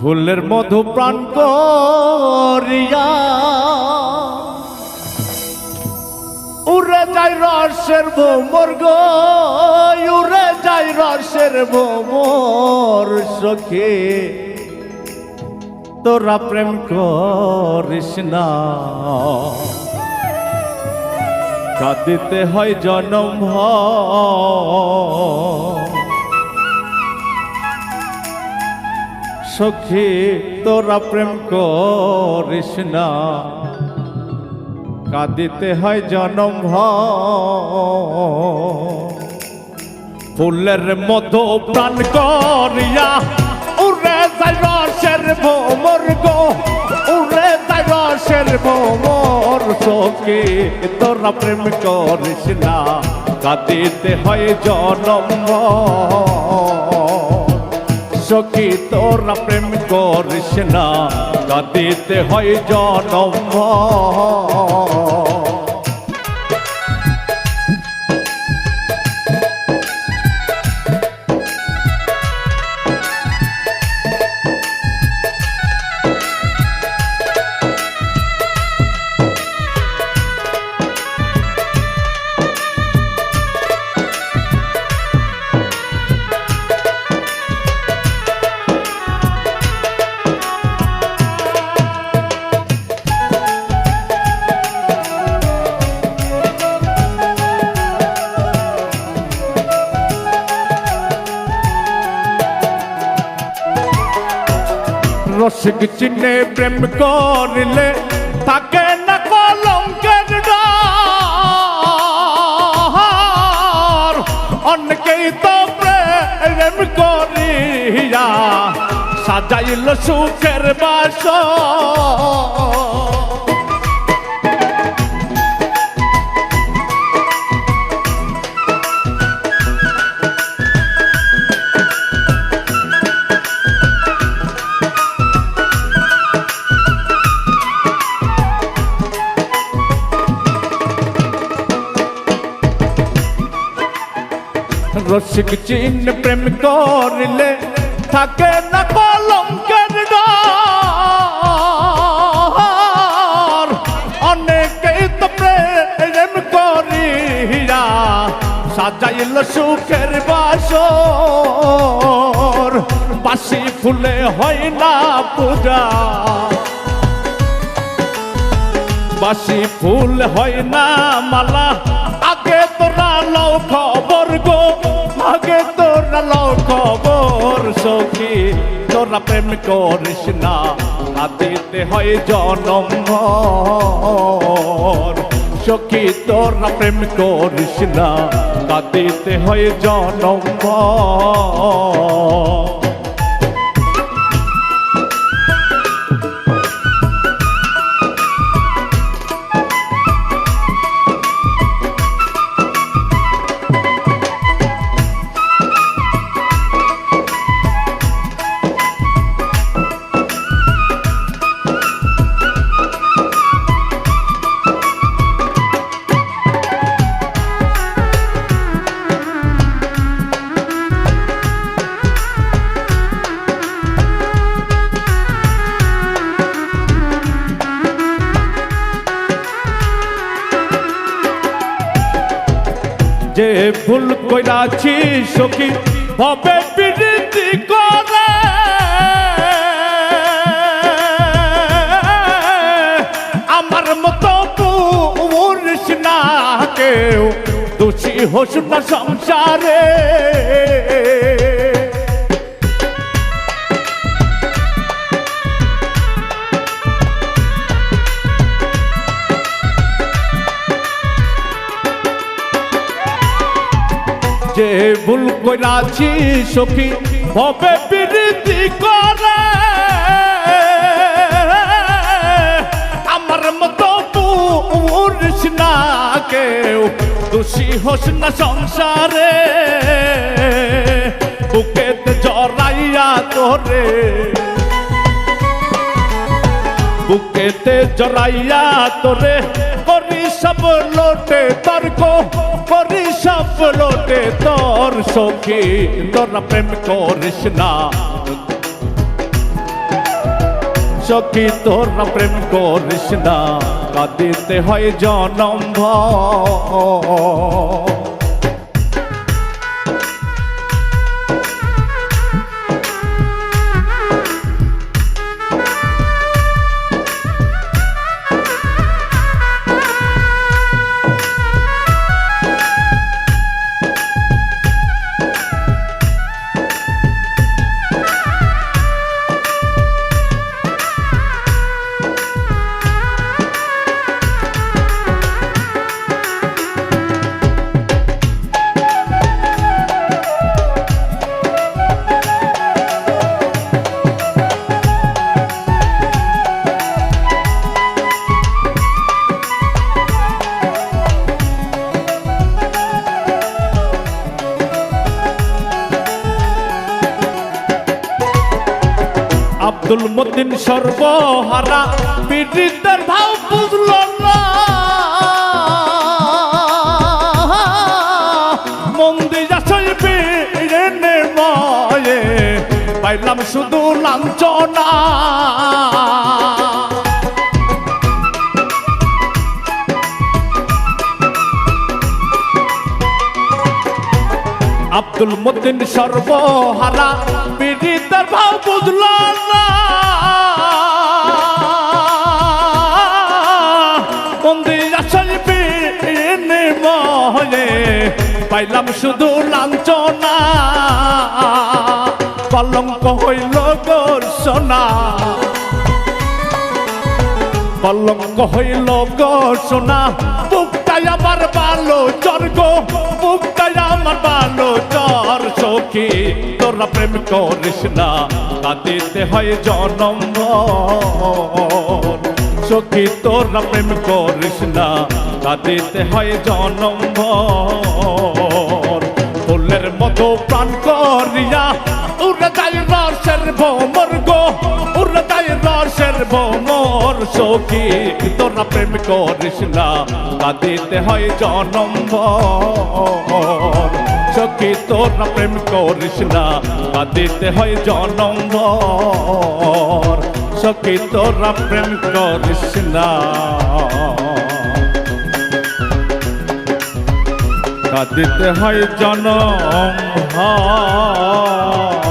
ফুলের মধু প্রাণ করিয়া। উড়ে যাই রসের ভোমর গো উড়ে যাই রসের ভোমর সখী। তোরা প্রেম করিস না। কাঁদিতে হয় জনম ভর। সখী, তোরা প্রেম করিস না কাঁদিতে হয় জনম। ফুলের মতো প্রাণ করিয়া, উড়ে যায় রসের ভোমর গো উড়ে যায় রসের ভোমর সখী, তোরা প্রেম করিস না কাঁদিতে হয় জনম। সখী তোরা প্রেম করিস না। কাঁদিতে হয় জনম ভর। চিনে প্রেম করলে তাকে না কলঙ্কের ডর অনেকেই তো প্রেম করিয়া সাজাইল সুখের বাস রসিক চিহ্ন প্রেম করলে থাকে না কলঙ্কের অনেকেই তো প্রেম করিয়া সাজাইল সুখের বাসর। বাসি ফুলে হয় না পূজা। বাসি ফুল হয় না মালা। আগে তোরা লও খবর গো। লও খবর, সখী, তোরা প্রেম করিস না, হাতিতে হয় জনম। সখী, তোরা প্রেম করিস না কাঁদিতে হয় জনম যে ভুল কইরাছি সখী, হবে বিরতি করে। আমার মতো পুরুষ না কেউ, দোষী হোস না সংসারে। যে ভুল কইরাছি সখী হবে বিরতি করে। আমার মতো পুরুষ না কেউ, দোষী হোস না সংসারে। বুকেতে জড়াইয়া তোরে বুকেতে জড়াইয়া তোরে সব লোটে তর্ক করি, সব লোটে তোর সখী, তোরা প্রেম করিস না। সখী, তোরা প্রেম করিস না। কাঁদিতে হয় জনম আব্দুল মতিন সর্বহারা পীড়িতের ভাব বুঝল না। পাইলাম শুধু লাঞ্ছনা। আব্দুল মতিন সর্বহারা পীড়িতের ভাব বুঝল পাইলাম শুধু লাঞ্ছনা। কলঙ্ক হইল গোর সোনা। কলঙ্ক হইল গো সোনা। বুকটাই আমার ভালো চর্গ বুকটাই আমার ভালো চর সখী। তোরা প্রেম করিস না, কাঁদিতে হয় জনম। সখী, তোরা প্রেম করিস না। কাঁদিতে হয় জনম। ফুলের মতো প্রাণ করিয়া উড়ে রসের ভোমর গো উড়ে রসের ভোমর। সখী, তোরা প্রেম করিস না। কাঁদিতে হয় জনম। সখী, তোরা প্রেম করিস না। কাঁদিতে হয় জনম সখী তোরা প্রেম করিস না কাঁদিতে হয় জনম ভর।